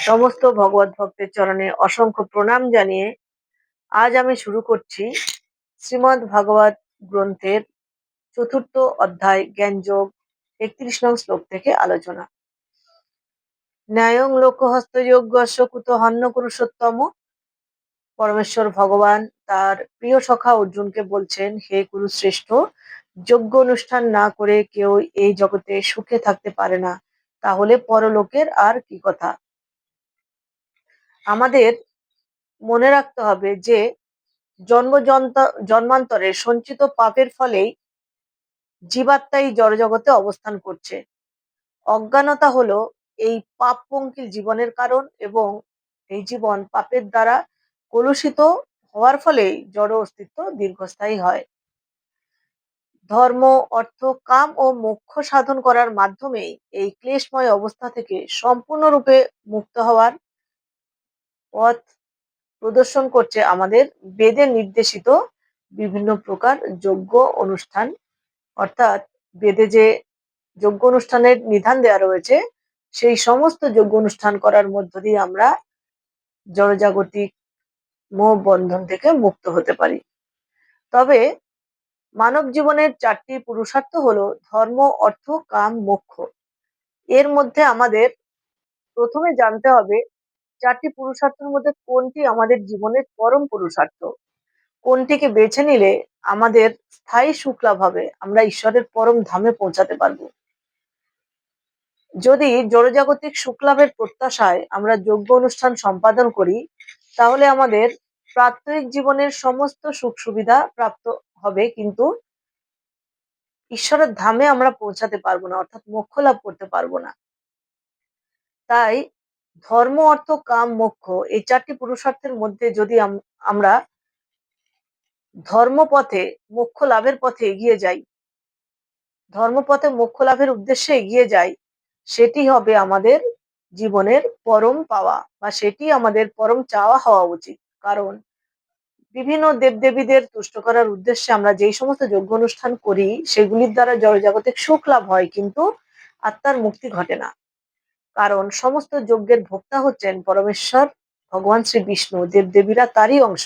সমস্ত ভগবত ভক্তের চরণে অসংখ্য প্রণাম জানিয়ে আজ আমি শুরু করছি শ্রীমদ্ ভাগবত গ্রন্থের চতুর্থ অধ্যায় জ্ঞানযোগ, একত্রিশ নং শ্লোক থেকে আলোচনা। ন্যায়ং লোকহস্তযোগ্যস্য কুত হন্য পুরুষোত্তম। পরমেশ্বর ভগবান তার প্রিয় সখা অর্জুনকে বলছেন, হে কুরুশ্রেষ্ঠ যোগ্য অনুষ্ঠান না করে কেউ এই জগতে সুখে থাকতে পারে না। তাহলে পরলোকের আর কি কথা? আমাদের মনে রাখতে হবে যে জন্ম জন্মান্তরে সঞ্চিত পাপের ফলেই জীবাত্মাই জড়জগতে অবস্থান করছে। অজ্ঞানতা হলো এই পাপ পঙ্কিল জীবনের কারণ এবং এই জীবন পাপের দ্বারা কলুষিত হওয়ার ফলেই জড় অস্তিত্ব দীর্ঘস্থায়ী হয়। ধর্ম, অর্থ, কাম ও মোক্ষ সাধন করার মাধ্যমেই এই ক্লেশময় অবস্থা থেকে সম্পূর্ণরূপে মুক্ত হওয়ার পথ প্রদর্শন করছে আমাদের বেদে নির্দেশিত বিভিন্ন প্রকার যোগ্য অনুষ্ঠান। অর্থাৎ বেদে যে যোগ্য অনুষ্ঠানের নিধান দেওয়া রয়েছে, সেই সমস্ত যোগ্য অনুষ্ঠান করার মধ্য দিয়ে আমরা জনজাগতিক মোহ বন্ধন থেকে মুক্ত হতে পারি। তবে মানব জীবনের চারটি পুরুষার্থ হলো ধর্ম, অর্থ, কাম, মোক্ষ। এর মধ্যে আমাদের প্রথমে জানতে হবে চারটি পুরুষার্থের মধ্যে কোনটি আমাদের জীবনের পরম পুরুষার্থ? কোনটিকে বেছে নিলে আমাদের স্থায়ী সুখ লাভ হবে? আমরা ঈশ্বরের পরম ধামে পৌঁছাতে পারব। যদি জড়জাগতিক সুখ লাভের প্রত্যাশায় আমরা যোগ্য অনুষ্ঠান সম্পাদন করি, তাহলে আমাদের প্রাত্যহিক জীবনের সমস্ত সুখ সুবিধা প্রাপ্ত হবে, কিন্তু ঈশ্বরের ধামে আমরা পৌঁছাতে পারব না, অর্থাৎ মোক্ষ লাভ করতে পারব না। তাই ধর্ম, অর্থ, কাম, মোক্ষ এই চারটি পুরুষার্থের মধ্যে যদি আমরা ধর্মপথে মোক্ষ লাভের পথে এগিয়ে যাই, ধর্মপথে মোক্ষ লাভের উদ্দেশ্যে এগিয়ে যাই, সেটি হবে আমাদের জীবনের পরম পাওয়া বা সেটি আমাদের পরম চাওয়া হওয়া উচিত। কারণ বিভিন্ন দেবদেবীদের তুষ্ট করার উদ্দেশ্যে আমরা যেই সমস্ত যজ্ঞ অনুষ্ঠান করি, সেগুলির দ্বারা জড়জাগতিক সুখ লাভ হয়, কিন্তু আত্মার মুক্তি ঘটে না। কারণ সমস্ত যজ্ঞের ভোক্তা হচ্ছেন পরমেশ্বর, ভগবান শ্রী বিষ্ণু, দেবদেবীরা তারই অংশ।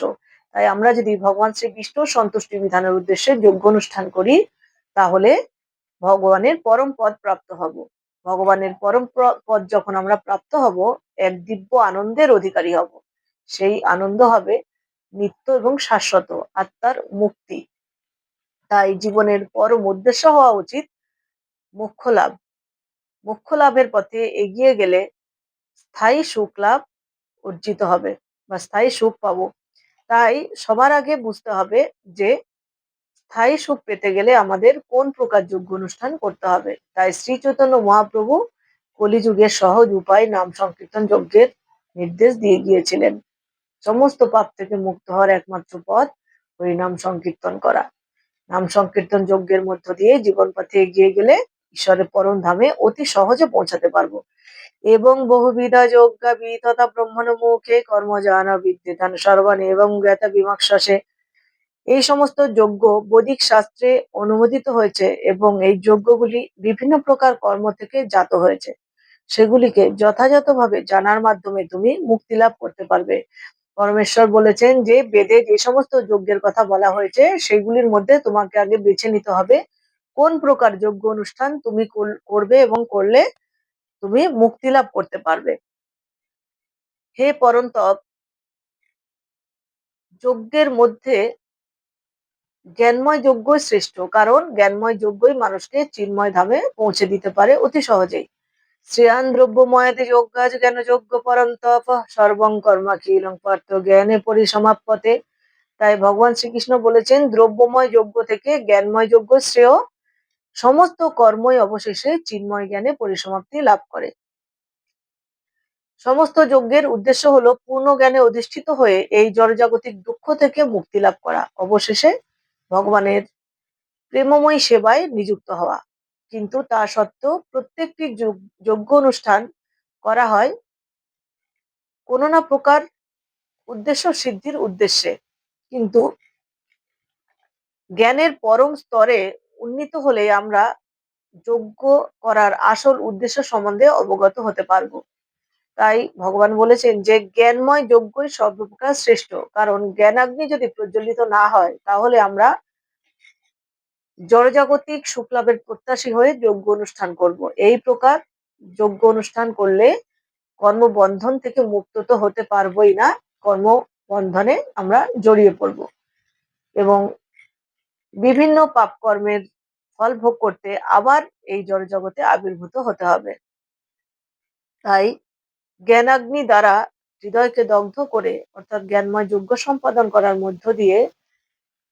তাই আমরা যদি ভগবান শ্রী বিষ্ণুর সন্তুষ্টি বিধানের উদ্দেশ্যে যজ্ঞ অনুষ্ঠান করি, তাহলে ভগবানের পরম পদ প্রাপ্ত হব। ভগবানের পরম পদ যখন আমরা প্রাপ্ত হব, এক দিব্য আনন্দের অধিকারী হব। সেই আনন্দ হবে নিত্য এবং শাশ্বত আত্মার মুক্তি। তাই জীবনের পরম উদ্দেশ্য হওয়া উচিত মুখ্য লাভ। মুখ্য লাভের পথে এগিয়ে গেলে স্থায়ী সুখ লাভ অর্জিত হবে বা স্থায়ী সুখ পাবো। তাই সবার আগে বুঝতে হবে যে স্থায়ী সুখ পেতে গেলে আমাদের কোন প্রকার যোগ্য অনুষ্ঠান করতে হবে। তাই শ্রী চৈতন্য মহাপ্রভু কলিযুগের সহজ উপায় নাম সংকীর্তন যজ্ঞের নির্দেশ দিয়ে গিয়েছিলেন। সমস্ত পাপ থেকে মুক্ত হওয়ার একমাত্র পথ হরিনাম সংকীর্তন করা। নাম সংকীর্তন যজ্ঞের মধ্য দিয়ে জীবন পথে এগিয়ে গেলে ঈশ্বরের পরম ধামে অতি সহজে পৌঁছাতে পারব। এবং বহুবিধা যজ্ঞা বি তথা ব্রহ্মণ মুখে কর্মজান বিদ্যুতান সর্বান এবং জ্ঞাতা বিমাক্ষসে। এই সমস্ত যজ্ঞ বৈদিক শাস্ত্রে অনুমোদিত হয়েছে এবং এই যজ্ঞগুলি বিভিন্ন প্রকার কর্ম থেকে জাত হয়েছে। সেগুলিকে যথাযথভাবে জানার মাধ্যমে তুমি মুক্তি লাভ করতে পারবে। পরমেশ্বর বলেছেন যে বেদে যে সমস্ত যজ্ঞের কথা বলা হয়েছে, সেগুলির মধ্যে তোমাকে আগে বেছে নিতে হবে। কোন প্রকার যজ্ঞ অনুষ্ঠান তুমি করবে এবং করলে তুমি মুক্তি লাভ করতে পারবে। হে পরন্তপ, যজ্ঞের মধ্যে জ্ঞানময় যজ্ঞই শ্রেষ্ঠ, কারণ জ্ঞানময় যজ্ঞই মানুষকে চিন্ময় ধামে পৌঁছে দিতে পারে অতি সহজেই। শ্রেয়ান দ্রব্যময়াতে যজ্ঞাজ জ্ঞান যজ্ঞ পরন্তপ, সর্বং কর্মাখিলং পার্থ জ্ঞানে পরিসমাপতে তাই ভগবান শ্রীকৃষ্ণ বলেছেন, দ্রব্যময় যজ্ঞ থেকে জ্ঞানময় যজ্ঞ শ্রেয় সমস্ত কর্মই অবশেষে চিন্ময় জ্ঞানে পরিসমাপ্তি লাভ করে। সমস্ত যজ্ঞের উদ্দেশ্য হলো পূর্ণ জ্ঞানে অধিষ্ঠিত হয়ে এই জড়জাগতিক দুঃখ থেকে মুক্তি লাভ করা। অবশেষে ভগবানের প্রেমময় সেবায় নিযুক্ত হওয়া। কিন্তু তা সত্ত্বেও প্রত্যেকটি যজ্ঞ অনুষ্ঠান করা হয় কোনো না প্রকার উদ্দেশ্য সিদ্ধির উদ্দেশ্যে। কিন্তু জ্ঞানের পরম স্তরে উন্নীত হলে আমরা যোগ্য করার আসল উদ্দেশ্য সম্বন্ধে অবগত হতে পারব। তাই ভগবান বলেছেন যে, জ্ঞানময় যজ্ঞই সর্বপ্রকার শ্রেষ্ঠ। কারণ জ্ঞানাগ্নি যদি প্রজ্বলিত না হয়, তাহলে আমরা জড়জাগতিক শুক্লাভের প্রত্যাশী হয়ে যজ্ঞ অনুষ্ঠান করব। এই প্রকার যজ্ঞ অনুষ্ঠান করলে কর্মবন্ধন থেকে মুক্ত তো হতে পারবোই না, কর্মবন্ধনে আমরা জড়িয়ে পড়ব। এবং বিভিন্ন পাপ কর্মের ফল ভোগ করতে আবার এই জড়জগতে আবির্ভূত হতে হবে। তাই জ্ঞানাগ্নি দ্বারা হৃদয়কে দগ্ধ করে, অর্থাৎ জ্ঞানময় যোগ্য সম্পাদন করার মধ্য দিয়ে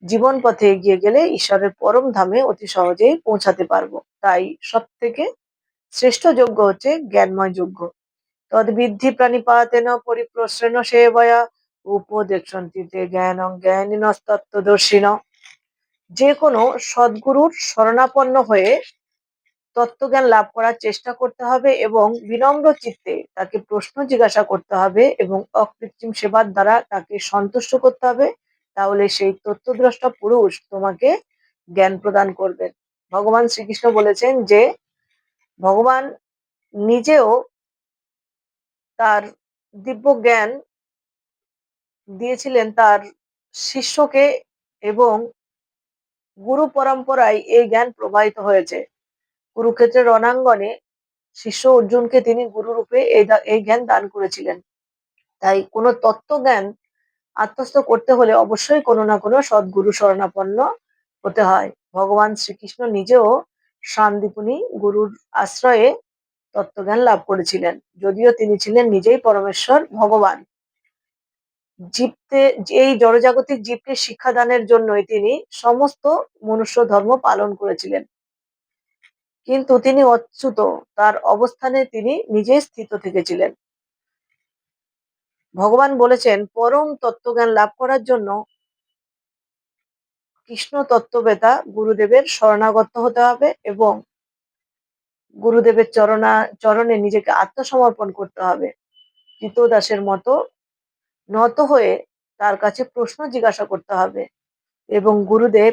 জীবন পথে এগিয়ে গেলে ঈশ্বরের পরম ধামে অতি সহজেই পৌঁছাতে পারব। তাই সব থেকে শ্রেষ্ঠ যোগ্য হচ্ছে জ্ঞানময় যোগ্য তদ্বিদ্ধি প্রাণীপাতেন পরিপ্রশ্রেণ সে সেবয়া উপদেক্ষন্তিতে জ্ঞান জ্ঞানী জ্ঞানীনস্তত্ত্বদর্শিন। যে কোনো সদ্গুরুর শরণাপন্ন হয়ে তত্ত্বজ্ঞান লাভ করার চেষ্টা করতে হবে এবং বিনম্র চিত্তে তাকে প্রশ্ন জিজ্ঞাসা করতে হবে এবং অকৃত্রিম সেবার দ্বারা তাকে সন্তুষ্ট করতে হবে, তাহলে সেই তত্ত্বদ্রষ্টা পুরুষ তোমাকে জ্ঞান প্রদান করবেন ভগবান শ্রীকৃষ্ণ বলেছেন যে, ভগবান নিজেও তার দিব্য জ্ঞান দিয়েছিলেন তার শিষ্যকে এবং গুরু পরম্পরায় এই জ্ঞান প্রবাহিত হয়েছে। কুরুক্ষেত্রের রণাঙ্গনে শিষ্য অর্জুনকে তিনি গুরুরূপে এই জ্ঞান দান করেছিলেন। তাই কোনো তত্ত্বজ্ঞান আত্মস্থ করতে হলে অবশ্যই কোনো না কোনো সদ্গুরু শরণাপন্ন হতে হয়। ভগবান শ্রীকৃষ্ণ নিজেও শান্তিপুনি গুরুর আশ্রয়ে তত্ত্বজ্ঞান লাভ করেছিলেন। যদিও তিনি ছিলেন নিজেই পরমেশ্বর ভগবান। জীবতে, এই জড়জাগতিক জীবকে শিক্ষাদানের জন্যই তিনি সমস্ত মনুষ্য ধর্ম পালন করেছিলেন। কিন্তু তিনি অচ্যুত, তার অবস্থানে তিনি নিজে স্থিত থেকেছিলেন। ভগবান বলেছেন, পরম তত্ত্বজ্ঞান লাভ করার জন্য কৃষ্ণ তত্ত্ববেতা গুরুদেবের শরণাগত হতে হবে এবং গুরুদেবের চরণা, চরণে নিজেকে আত্মসমর্পণ করতে হবে। দাসের মতো নত হয়ে তার কাছে প্রশ্ন জিজ্ঞাসা করতে হবে এবং গুরুদেব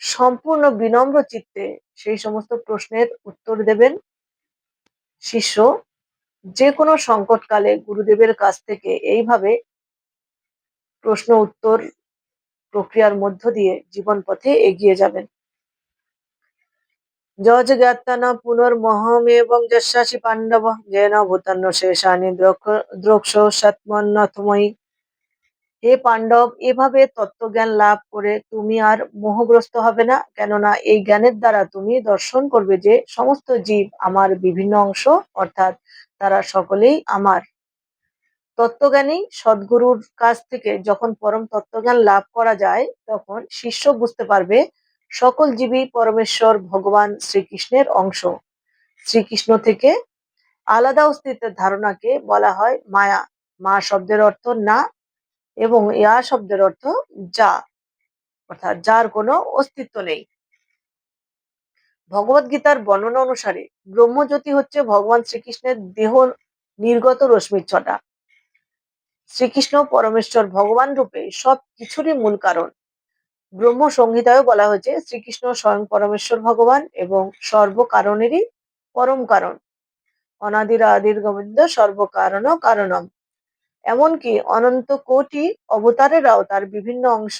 সম্পূর্ণ বিনম্র চিত্তে সেই সমস্ত প্রশ্নের উত্তর দেবেন। শিষ্য, যে কোনো সংকটকালে গুরুদেবের কাছ থেকে এইভাবে প্রশ্ন উত্তর প্রক্রিয়ার মধ্য দিয়ে জীবন পথে এগিয়ে যাবেন। যজ জ্ঞাত্তান পুনর্মহম এবং যশাসি পাণ্ডব যেন ভূতান্ন শেষানি দ্রক্ষ সৎমন্নথময়ী হে পাণ্ডব এভাবে তত্ত্বজ্ঞান লাভ করে তুমি আর মোহগ্রস্ত হবে না, কেননা এই জ্ঞানের দ্বারা তুমি দর্শন করবে যে সমস্ত জীব আমার বিভিন্ন অংশ, অর্থাৎ তারা সকলেই আমার। তত্ত্বজ্ঞানী সদ্গুরুর কাছ থেকে যখন পরম তত্ত্বজ্ঞান লাভ করা যায়, তখন শিষ্য বুঝতে পারবে সকল জীবী পরমেশ্বর ভগবান শ্রীকৃষ্ণের অংশ। শ্রীকৃষ্ণ থেকে আলাদা অস্তিত্বের ধারণাকে বলা হয় মায়া। মা শব্দের অর্থ না এবং ইয়া শব্দের অর্থ যা, অর্থাৎ যার কোনো অস্তিত্ব নেই। ভগবত গীতার বর্ণনা অনুসারে ব্রহ্মজ্যোতি হচ্ছে ভগবান শ্রীকৃষ্ণের দেহ নির্গত রশ্মির ছটা। শ্রীকৃষ্ণ পরমেশ্বর ভগবান রূপে সব কিছুরই মূল কারণ। ব্রহ্ম সংহিতায় বলা হয়েছে, শ্রীকৃষ্ণ স্বয়ং পরমেশ্বর ভগবান এবং সর্বকারণেরই পরম কারণ। অনাদির আদির গোবিন্দ সর্বকারণ কারণম। এমনকি অনন্ত কোটি অবতারেরাও তার বিভিন্ন অংশ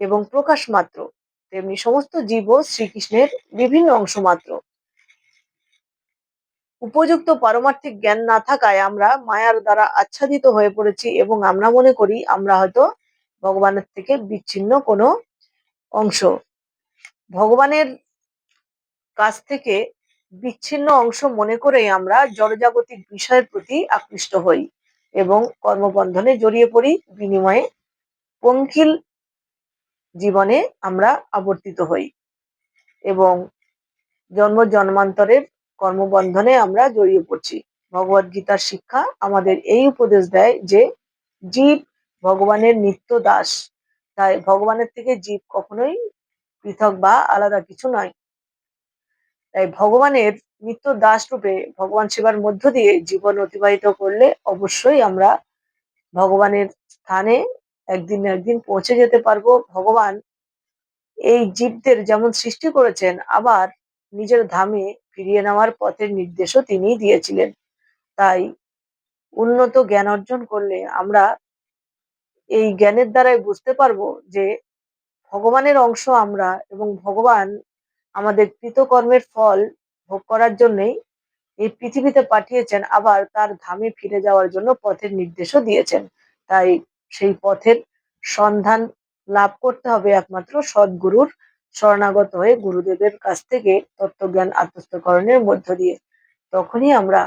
এবং প্রকাশ মাত্র। তেমনি সমস্ত জীব শ্রীকৃষ্ণের বিভিন্ন অংশ মাত্র। উপযুক্ত পারমার্থিক জ্ঞান না থাকায় আমরা মায়ার দ্বারা আচ্ছাদিত হয়ে পড়েছি এবং আমরা মনে করি আমরা হয়তো ভগবানের থেকে বিচ্ছিন্ন কোনো অংশ। ভগবানের কাছ থেকে বিচ্ছিন্ন অংশ মনে করেই আমরা জড়জাগতিক বিষয়ের প্রতি আকৃষ্ট হই এবং কর্মবন্ধনে জড়িয়ে পড়ি, বিনিময়ে পঙ্কিল জীবনে আমরা আবর্তিত হই এবং জন্ম জন্মান্তরের কর্মবন্ধনে আমরা জড়িয়ে পড়ছি। ভগবত গীতার শিক্ষা আমাদের এই উপদেশ দেয় যে জীব ভগবানের নিত্য দাস। তাই ভগবানের থেকে জীব কখনোই পৃথক বা আলাদা কিছু নয়। তাই ভগবানের নিত্য দাস রূপে ভগবান সেবার মধ্য দিয়ে জীবন অতিবাহিত করলে অবশ্যই আমরা ভগবানের স্থানে একদিন একদিন পৌঁছে যেতে পারব। ভগবান এই জীবদের যেমন সৃষ্টি করেছেন, আবার নিজের ধামে ফিরিয়ে নেওয়ার পথের নির্দেশও তিনি দিয়েছিলেন। তাই উন্নত জ্ঞান অর্জন করলে আমরা এই জ্ঞানের দ্বারাই বুঝতে পারব যে ভগবানের অংশ আমরা এবং ভগবান আমাদের কৃতকর্মের ফল ভোগ করার জন্যেই এই পৃথিবীতে পাঠিয়েছেন, আবার তার ধামে ফিরে যাওয়ার জন্য পথের নির্দেশও দিয়েছেন। তাই সেই পথের সন্ধান লাভ করতে হবে একমাত্র সদ্গুরুর শরণাগত হয়ে গুরুদেবের কাছ থেকে তত্ত্বজ্ঞান আত্মস্থকরণের মধ্য দিয়ে। তখনই আমরা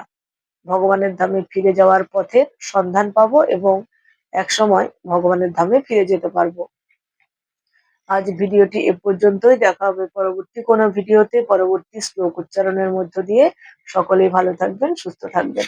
ভগবানের ধামে ফিরে যাওয়ার পথের সন্ধান পাবো এবং একসময় ভগবানের ধামে ফিরে যেতে পারব। আজ ভিডিওটি এ পর্যন্তই। দেখা হবে পরবর্তী কোনো ভিডিওতে। পরবর্তী শ্লোক উচ্চারণের মধ্য দিয়ে। সকলেই ভালো থাকবেন, সুস্থ থাকবেন।